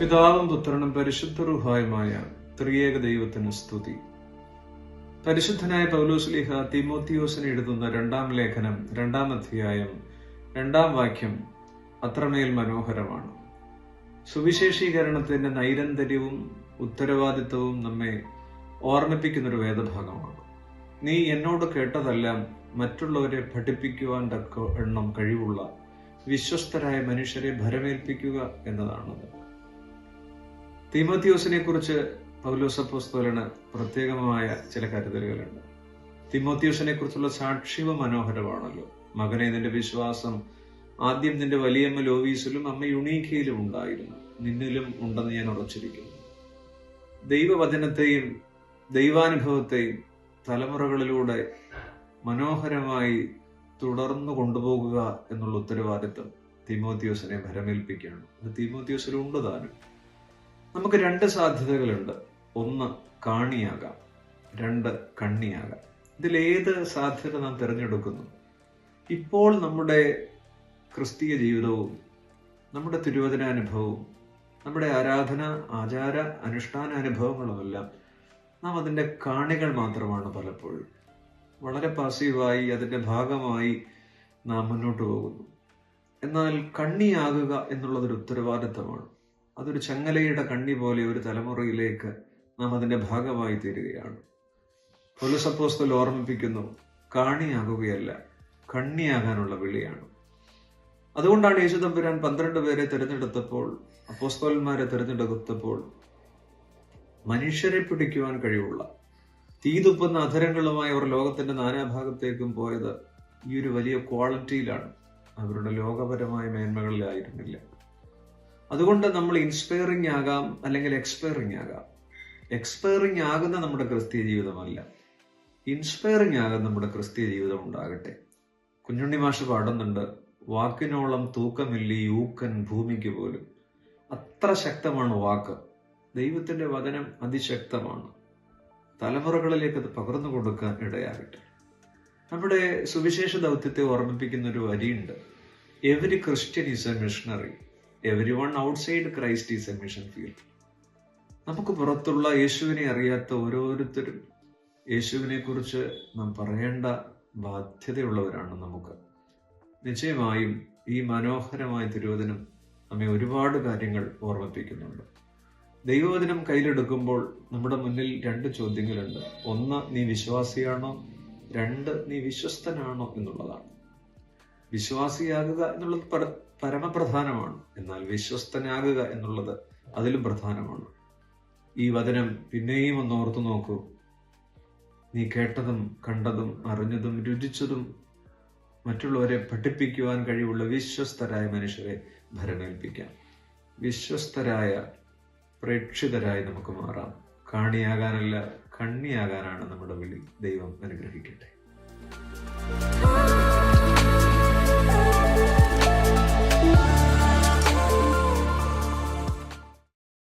പിതാവും പുത്രനും പരിശുദ്ധ റുഹായുമായ ത്രിയേക ദൈവത്തിന് സ്തുതി. പരിശുദ്ധനായ പൗലോസ്ലിഹ തിമോത്തിയോസിന് എഴുതുന്ന രണ്ടാം ലേഖനം രണ്ടാം അധ്യായം രണ്ടാം വാക്യം അത്രമേൽ മനോഹരമാണ്. സുവിശേഷീകരണത്തിന്റെ നൈരന്തര്യവും ഉത്തരവാദിത്വവും നമ്മെ ഓർമ്മിപ്പിക്കുന്നൊരു വേദഭാഗമാണ്. നീ എന്നോട് കേട്ടതെല്ലാം മറ്റുള്ളവരെ പഠിപ്പിക്കുവാൻ തക്ക എണ്ണം കഴിവുള്ള വിശ്വസ്തരായ മനുഷ്യരെ ഭരമേൽപ്പിക്കുക എന്നതാണത്. തിമോത്തിയോസിനെ കുറിച്ച് പൗലോസപ്പോസ്തോലന് പ്രത്യേകമായ ചില കരുതലുകളുണ്ട്. തിമോത്തിയോസിനെ കുറിച്ചുള്ള സാക്ഷ്യവും മനോഹരമാണല്ലോ. മകനെ നിന്റെ വിശ്വാസം ആദ്യം നിന്റെ വലിയമ്മ ലോവീസിലും അമ്മ യുണീഖയിലും ഉണ്ടായിരുന്നു. നിന്നിലും ഉണ്ടെന്ന് ഞാൻ ഉറച്ചിരിക്കുന്നു. ദൈവവചനത്തെയും ദൈവാനുഭവത്തെയും തലമുറകളിലൂടെ മനോഹരമായി തുടർന്നു കൊണ്ടുപോകുക എന്നുള്ള ഉത്തരവാദിത്വം തിമോത്തിയോസിനെ ഭരമേൽപ്പിക്കുകയാണ്. അത് തിമോത്തിയോസിലുണ്ട് താനും. നമുക്ക് രണ്ട് സാധ്യതകളുണ്ട്. ഒന്ന് കാണിയാകാം രണ്ട് കണ്ണിയാകാം. ഇതിലേത് സാധ്യത നാം തിരഞ്ഞെടുക്കുന്നു? ഇപ്പോൾ നമ്മുടെ ക്രിസ്തീയ ജീവിതവും നമ്മുടെ തിരുവചനാനുഭവവും നമ്മുടെ ആരാധന ആചാര അനുഷ്ഠാന അനുഭവങ്ങളുമെല്ലാം നാം അതിന്റെ കാണികൾ മാത്രമാണ് പലപ്പോഴും. വളരെ പാസീവായി അതിന്റെ ഭാഗമായി നാം മുന്നോട്ട് പോകുന്നു. എന്നാൽ കണ്ണിയാകുക എന്നുള്ളതൊരു ഉത്തരവാദിത്തമാണ്. അതൊരു ചങ്ങലയുടെ കണ്ണി പോലെ ഒരു തലമുറയിലേക്ക് നാം അതിന്റെ ഭാഗമായി തീരുകയാണ്. പുലസപ്പോസ്തൽ ഓർമ്മിപ്പിക്കുന്നു കാണിയാകുകയല്ല കണ്ണിയാകാനുള്ള വിളിയാണ്. അതുകൊണ്ടാണ് യേശു തമ്പുരാൻ പന്ത്രണ്ട് പേരെ തിരഞ്ഞെടുത്തപ്പോൾ അപ്പോസ്തോലന്മാരെ തിരഞ്ഞെടുത്തപ്പോൾ മനുഷ്യരെ പിടിക്കുവാൻ കഴിവുള്ള തീതുപ്പുന്ന അധരങ്ങളുമായി അവർ ലോകത്തിന്റെ നാനാഭാഗത്തേക്കും പോയത് ഈ ഒരു വലിയ ക്വാളിറ്റിയിലാണ്. അവരുടെ ലോകപരമായ മേന്മകളിലായിരുന്നില്ല. അതുകൊണ്ട് നമ്മൾ ഇൻസ്പയറിംഗ് ആകാം അല്ലെങ്കിൽ എക്സ്പയറിംഗ് ആകാം. എക്സ്പയറിംഗ് ആകുന്ന നമ്മുടെ ക്രിസ്തീയ ജീവിതമല്ല. ഇൻസ്പയറിംഗ് ആകുന്ന നമ്മുടെ ക്രിസ്തീയ ജീവിതം ഉണ്ടാകട്ടെ. കുഞ്ഞുണ്ണി മാഷ് പാടുന്നുണ്ട് വാക്കിനോളം തൂക്കമില്ല യൂക്കൻ ഭൂമിക്ക് പോലും. അത്ര ശക്തമാണ് വാക്ക്. ദൈവത്തിന്റെ വചനം അതിശക്തമാണ്. തലമുറകളിലേക്ക് അത് പകർന്നു കൊടുക്കാൻ ഇടയാകട്ടെ. നമ്മുടെ സുവിശേഷ ദൗത്യത്തെ ഓർമ്മിപ്പിക്കുന്ന ഒരു വരിയുണ്ട്. Every Christian is a missionary every one outside Christ is a mission field നമുക്ക് പുറത്തുള്ള യേശുവിനെ അറിയാത്ത ഓരോരുത്തരും യേശുവിനെ കുറിച്ച് നാം പറയേണ്ട ബാധ്യതയുള്ളവരാണ് നമുക്ക്. നിശ്ചയമായും ഈ മനോഹരമായ തിരുവചനം നമ്മെ ഒരുപാട് കാര്യങ്ങൾ ഓർമ്മിപ്പിക്കുന്നുണ്ട്. ദൈവവചനം കയ്യിലെടുക്കുമ്പോൾ നമ്മുടെ മുന്നിൽ രണ്ട് ചോദ്യങ്ങളുണ്ട്. ഒന്ന് നീ വിശ്വാസിയാണോ? രണ്ട് നീ വിശ്വസ്തനാണോ? എന്നുള്ളതാണ്. വിശ്വാസിയാകുക എന്നുള്ളത് പരമപ്രധാനമാണ്. എന്നാൽ വിശ്വസ്തനാകുക എന്നുള്ളത് അതിലും പ്രധാനമാണ്. ഈ വചനം പിന്നെയും ഒന്ന് ഓർത്തു നോക്കൂ. നീ കേട്ടതും കണ്ടതും അറിഞ്ഞതും രുചിച്ചതും മറ്റുള്ളവരെ പഠിപ്പിക്കുവാൻ കഴിവുള്ള വിശ്വസ്തരായ മനുഷ്യരെ ഭരമേൽപ്പിക്കാം വിശ്വസ്തരായ പ്രേക്ഷിതരായി നമുക്ക് മാറാം. കാണിയാകാനല്ല കണ്ണിയാകാനാണ് നമ്മുടെ വിളി. ദൈവം അനുഗ്രഹിക്കട്ടെ.